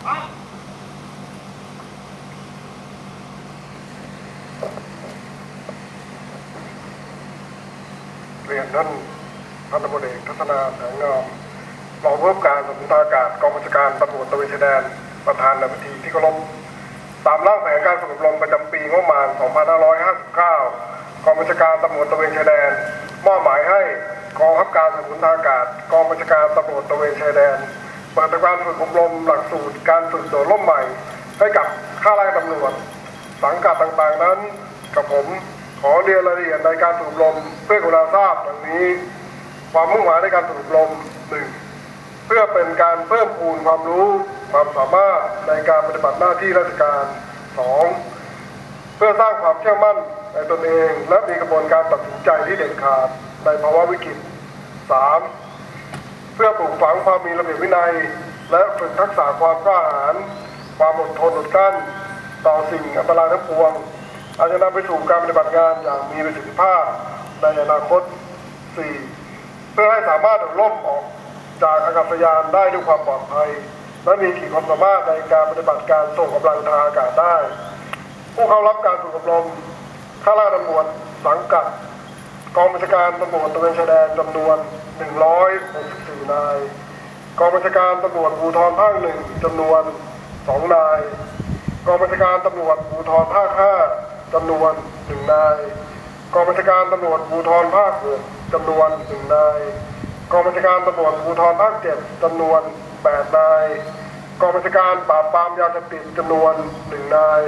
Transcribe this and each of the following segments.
เรียนท่านพันตำรวจเอกทัศนาแสงงามรองผู้บังคับการสำนักอากาศกองบัญชาการตำรวจตระเวนชายแดนประธานในพิธีที่เคารพตามร่างแผนการฝึกอบรมประจำปีงบประมาณ 2559 กองบัญชาการตำรวจตระเวนชายแดนมอบหมายให้กองบับการสมุนทาอากาศ กองบัญชาการตำรวจตระเวนชายแดน เปิดทำการฝึกอบรมหลักสูตร การฝึกโดดร่มใหม่ ให้กับข้าราชการตำรวจ สังกัดต่างๆนั้น กับผมขอเรียนรายละเอียดในการฝึกอบรมเพื่อคุณาทราบดังนี้ ความมุ่งหมายในการฝึกอบรมหนึ่งเพื่อเป็นการเพิ่มพูนความรู้ ความสามารถในการปฏิบัติหน้าที่ราชการสองเพื่อสร้างความเชื่อมั่นในตนเอง และมีกระบวนการตัดสินใจที่เด็ดขาดในภาวะวิกฤตสาม พื่อปลูกฝังความมีระเบียบวินัย และฝึกทักษะความกล้าหาญความอดทนอดกลั้น ต่อสิ่งอันตรายทั้งปวง อาจจะนำไปสู่การปฏิบัติงานอย่างมีประสิทธิภาพในอนาคต 4. เพื่อให้สามารถโดดร่มออกจากอากาศยานได้ด้วยความปลอดภัย และมีขีดความสามารถในการปฏิบัติการส่งกำลังทางอากาศได้ ผู้เข้ารับการฝึกอบรมข้าราชการตำรวจสังกัด กองบัญชาการตำรวจตระเวนชายแดนจำนวน 164 นาย กองบัญชาการตำรวจภูธรภาคหนึ่งจำนวน 2 นาย กองบัญชาการตำรวจภูธรภาค 5จำนวน 1 นาย กองบัญชาการตำรวจภูธรภาค6จำนวน 1 นาย กองบัญชาการตำรวจภูธรภาค7จำนวน 8 นาย กองบัญชาการปราบปรามยาเสพติดจำนวน 1 นาย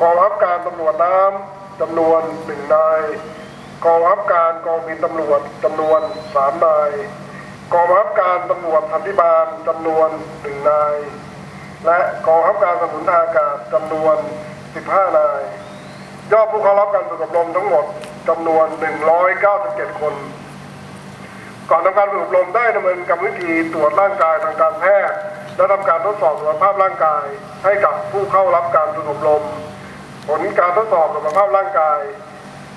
กองบังคับการตำรวจน้ำจำนวน 1 นาย กองบังคับการกองบินตำรวจจำนวน3นาย กองบังคับการตำรวจสันติบาลจำนวน1นาย และกองบังคับการสมุนทางอากาศจำนวน 15 นาย ยอดผู้เข้ารับการฝึกอบรมทั้งหมดจำนวน 197 คน ก่อนทำการฝึกอบรมได้ดำเนินกรรมวิธีตรวจร่างกายทางการแพทย์และทำการทดสอบสุขภาพร่างกาย ให้กับผู้เข้ารับการฝึกอบรม ผลการทดสอบสุขภาพร่างกาย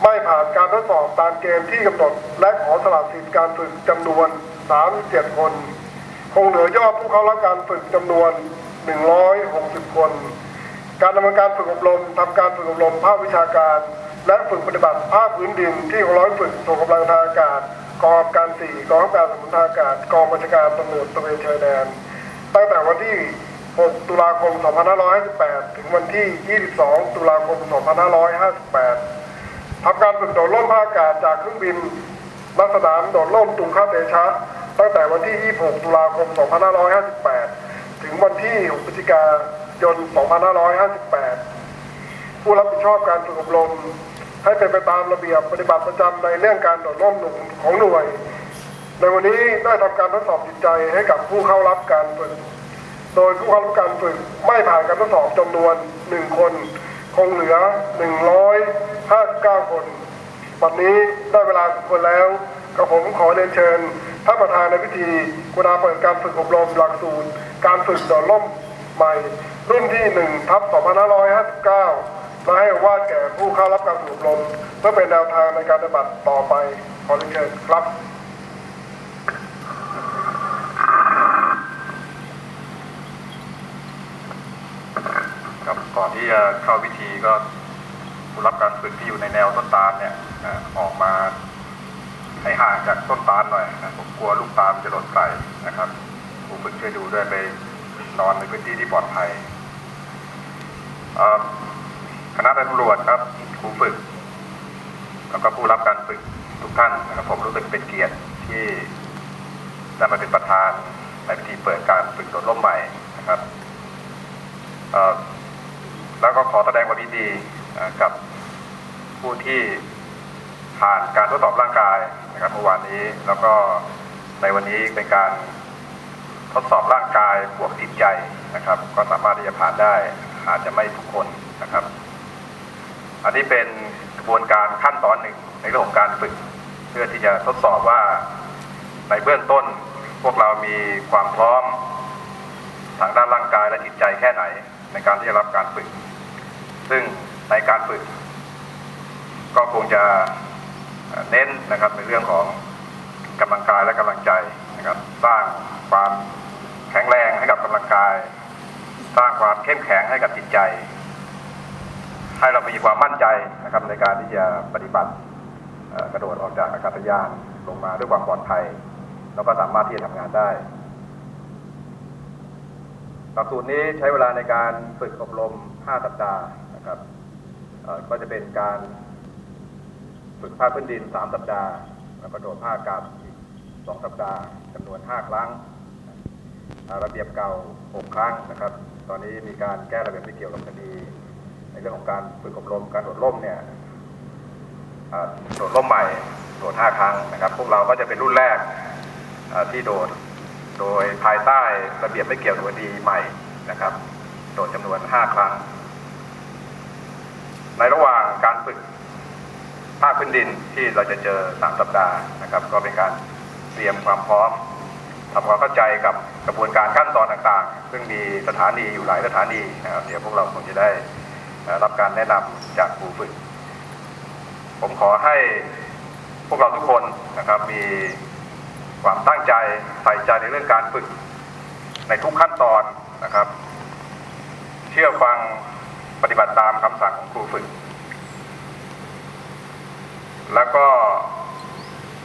ไม่ผ่านการทดสอบตามเกณฑ์ที่กำหนด และขอสละสิทธิการฝึกจำนวน 37 คน คงเหลือยอดผู้เข้ารับการฝึกจำนวน 160 คน การดำเนินการฝึกอบรมทำการฝึกอบรมภาควิชาการ และฝึกปฏิบัติภาคพื้นดินที่ร้อยฝึกส่งกำลังทางอากาศกองการสี่กองกำกับการสมุนทางอากาศกองบัญชาการตำรวจตระเวนชายแดน ตั้งแต่วันที่ 6 ตุลาคม 2558 ถึงวันที่ 22 ตุลาคม 2558 ทำการฝึกโดดร่มภาคอากาศจากเครื่องบินลักสนามโดดร่มตุงข้าเดชะตั้งแต่วันที่ 26 ตุลาคม 2558 ถึงวันที่ 6 พฤศจิกายน 2558 ผู้รับผิดชอบการฝึกอบรม ให้เป็นไปตามระเบียบปฏิบัติประจำในเรื่องการโดดร่มหนุ่มของหน่วย ในวันนี้ได้ทำการทดสอบจิตใจให้กับผู้เข้ารับการฝึก โดยผู้เข้ารับการฝึกไม่ผ่านการทดสอบจำนวน 1 คน คงเหลือ 159 คนวันนี้ได้เวลาควรแล้วกับผมขอเรียนเชิญท่านประธานในพิธีกุณาเปิดการฝึกอบรมหลักสูตร การฝึกโดดร่มใหม่ รุ่นที่1ทับ2559มาให้โอวาดแก่ผู้เข้ารับการฝึกอบรมเพื่อเป็นแนวทางในการปฏิบัติต่อไปขอเรียนเชิญครับ ครับ ก่อนที่จะเข้าพิธีก็ผู้รับการฝึกที่อยู่ในแนวต้นตาลเนี่ยออกมาให้ห่างจากต้นตาลหน่อยนะผมกลัวลูกตาลจะหล่นใส่นะครับผู้ฝึกช่วยดูด้วยไปนอนในพื้นที่ที่ปลอดภัยคณะตำรวจครับครูฝึก แล้วก็ผู้รับการฝึกทุกท่านนะครับผมรู้สึกเป็นเกียรติที่ได้มาเป็นประธานในพิธีเปิดการฝึกโดดร่มใหม่นะครับเอ่อ แล้วก็ขอแสดงความยินดีกับผู้ที่ผ่านการทดสอบร่างกายนะครับเมื่อวานนี้แล้วก็ในวันนี้เป็นการทดสอบร่างกายบวกจิตใจนะครับ ก็สามารถที่จะผ่านได้อาจจะไม่ทุกคนนะครับ อันนี้เป็นกระบวนการขั้นตอนหนึ่งในเรื่องของการฝึก เพื่อที่จะทดสอบว่าในเบื้องต้นพวกเรามีความพร้อมทางด้านร่างกายและจิตใจแค่ไหน ในการที่จะรับการฝึก ซึ่งในการฝึก ก็คงจะเน้นนะครับในเรื่องของกำลังกายและกำลังใจนะครับ สร้างความแข็งแรงให้กับกำลังกาย สร้างความเข้มแข็งให้กับจิตใจ ให้เรามีความมั่นใจนะครับในการที่จะปฏิบัติกระโดดออกจากอากาศยานลงมาด้วยความปลอดภัย แล้วก็สามารถที่จะทำงานได้หลักสูตรนี้ใช้เวลาในการฝึกอบรม 5 สัปดาห์ นะครับก็จะเป็นการฝึกภาคพื้นดิน 3 สัปดาห์ แล้วก็โดดภาคอากาศอีก 2 สัปดาห์จำนวน 5 ครั้ง ระเบียบเก่า 6 ครั้งนะครับ ตอนนี้มีการแก้ระเบียบที่เกี่ยวกับคดี ในเรื่องของการฝึกอบรมการโดดร่มเนี่ยโดดร่มใหม่โดด 5 ครั้งนะครับ พวกเราก็จะเป็นรุ่นแรกที่โดดโดยภายใต้ระเบียบไม่เกี่ยวกับคดีใหม่นะครับ โดดจำนวน 5 ครั้ง ในระหว่างการฝึกภาคพื้นดินที่เราจะเจอ3สัปดาห์นะครับ ก็เป็นการเตรียมความพร้อมทำความเข้าใจกับกระบวนการขั้นตอนต่างๆ ซึ่งมีสถานีอยู่หลายสถานีนะครับเดี๋ยวพวกเราคงจะได้รับการแนะนำจากครูฝึก ผมขอให้พวกเราทุกคนนะครับมีความตั้งใจใส่ใจในเรื่องการฝึกในทุกขั้นตอนนะครับ เชื่อฟัง ปฏิบัติตามคำสั่งของครูฝึก แล้วก็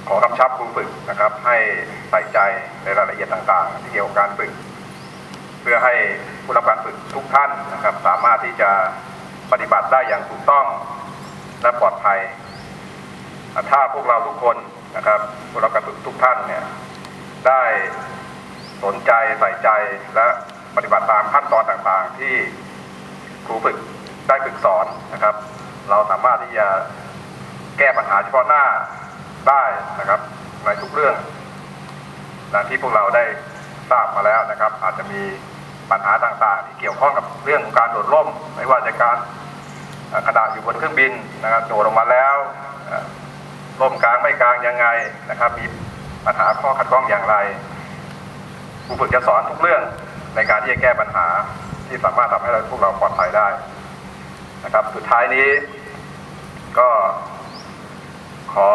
ขอกำชับครูฝึกนะครับ ให้ใส่ใจในรายละเอียดต่างๆ ที่เกี่ยวกับการฝึก เพื่อให้ผู้รับการฝึกทุกท่านนะครับ สามารถที่จะปฏิบัติได้อย่างถูกต้องและปลอดภัย ถ้าพวกเราทุกคนนะครับผู้รับการฝึกทุกท่านเนี่ยได้สนใจใส่ใจและปฏิบัติตามขั้นตอนต่างๆที่ ครูฝึกได้ฝึกสอนนะครับ เราสามารถที่จะแก้ปัญหาเฉพาะหน้าได้นะครับ ในทุกเรื่องนะที่พวกเราได้ทราบมาแล้วนะครับ อาจจะมีปัญหาต่างๆ ที่เกี่ยวข้องกับเรื่องของการโดดร่ม ไม่ว่าจะการเอ่อขณะอยู่บนเครื่องบินนะครับโดดลงมาแล้วร่มกลางไม่กลางยังไงนะครับ มีปัญหาข้อขัดข้องอย่างไรครูฝึกจะสอนทุกเรื่องในการที่จะแก้ปัญหา ที่สามารถทำให้เราพวกเราปลอดภัยได้นะครับ สุดท้ายนี้ก็ขอ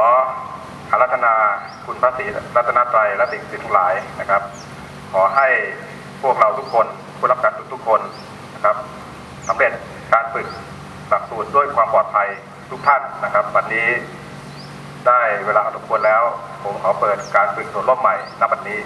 อารัธนาคุณพระศรีรัตนตรัยและสิ่งศักดิ์สิทธิ์ทั้งหลายนะครับ ขอให้พวกเราทุกคนผู้รับการฝึกทุกคนนะครับสำเร็จการฝึกหลักสูตรด้วยความปลอดภัยทุกท่านนะครับวันนี้ได้เวลาสมควรแล้ว ผมขอเปิดการฝึกโดดร่มใหม่ณบัดนี้